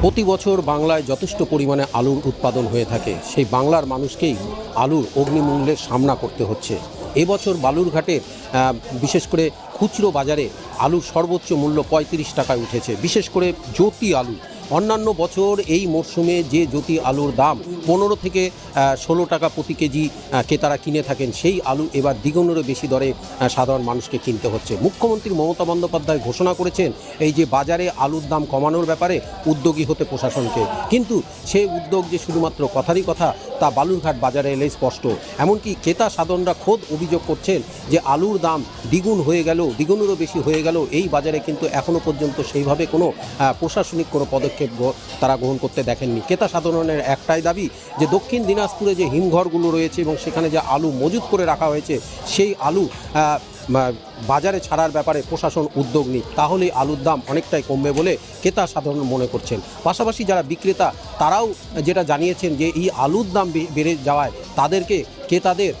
প্রতি বছর বাংলায় যথেষ্ট পরিমাণে আলুর উৎপাদন হয়ে থাকে। সেই বাংলার মানুষকেই আলুর অগ্নিমূল্যের সামনা করতে হচ্ছে। এবছর বালুরঘাটের আহ, বিশেষ করে খুচরো বাজারে আলুর সর্বোচ্চ মূল্য পঁয়ত্রিশ টাকায় উঠেছে। বিশেষ করে জ্যোতি আলু। অন্যান্য বছর এই মরশুমে যে জ্যোতি আলুর দাম পনেরো থেকে ষোলো টাকা প্রতি কেজি ক্রেতারা কিনে থাকেন। সেই আলু এবার দ্বিগুণেরও বেশি দরে সাধারণ মানুষকে কিনতে হচ্ছে। মুখ্যমন্ত্রী মমতা বন্দ্যোপাধ্যায় ঘোষণা করেছেন, এই যে বাজারে আলুর দাম কমানোর ব্যাপারে উদ্যোগী হতে প্রশাসনকে। কিন্তু সেই উদ্যোগ যে শুধুমাত্র কথারই কথা, তা বালুরঘাট বাজারে এলে স্পষ্ট। এমনকি ক্রেতা সাধারণরা খোদ অভিযোগ করছেন যে আলুর দাম দ্বিগুণ হয়ে গেল, দ্বিগুণেরও বেশি হয়ে গেল। এই বাজারে কিন্তু এখনও পর্যন্ত সেইভাবে কোনো প্রশাসনিক কোনো পদক্ষেপ তারা গ্রহণ করতে দেখেননি। ক্রেতা সাধারণের একটাই দাবি যে দক্ষিণ দিনাজপুরে যে হিমঘরগুলো রয়েছে এবং সেখানে যে আলু মজুত করে রাখা হয়েছে, সেই আলু বাজারে ছাড়ার ব্যাপারে প্রশাসন উদ্যোগ নিক। তাহলেই আলুর দাম অনেকটাই কমবে বলে ক্রেতা সাধারণ মনে করছেন। পাশাপাশি যারা বিক্রেতা তারাও যেটা জানিয়েছেন যে এই আলুর দাম বেড়ে যাওয়ায় তাদেরকে ক্রেতাদের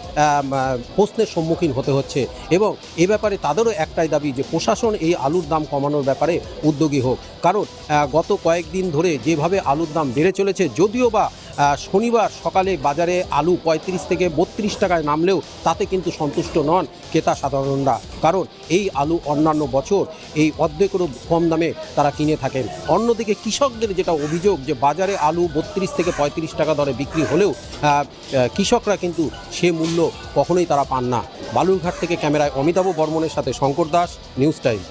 প্রশ্নের সম্মুখীন হতে হচ্ছে এবং এ ব্যাপারে তাদেরও একটাই দাবি যে প্রশাসন এই আলুর দাম কমানোর ব্যাপারে উদ্যোগী হোক। কারণ গত কয়েকদিন ধরে যেভাবে আলুর দাম বেড়ে চলেছে, যদিও বা শনিবার সকালে বাজারে আলু পঁয়ত্রিশ থেকে বত্রিশ টাকায় নামলেও তাতে কিন্তু সন্তুষ্ট নন ক্রেতা সাধারণরা। কারণ, এই আলু অন্যান্য বছর এই অর্ধেকেরও কম দামে তারা কিনে থাকেন। অন্যদিকে কৃষকদের যেটা অভিযোগ যে বাজারে আলু বত্রিশ থেকে পঁয়ত্রিশ টাকা দরে বিক্রি হলেও কৃষকরা কিন্তু সে মূল্য কখনোই তারা পান না। বালুরঘাট থেকে ক্যামেরায় অমিতাভ বর্মনের সাথে শঙ্কর দাস, নিউজ টাইম।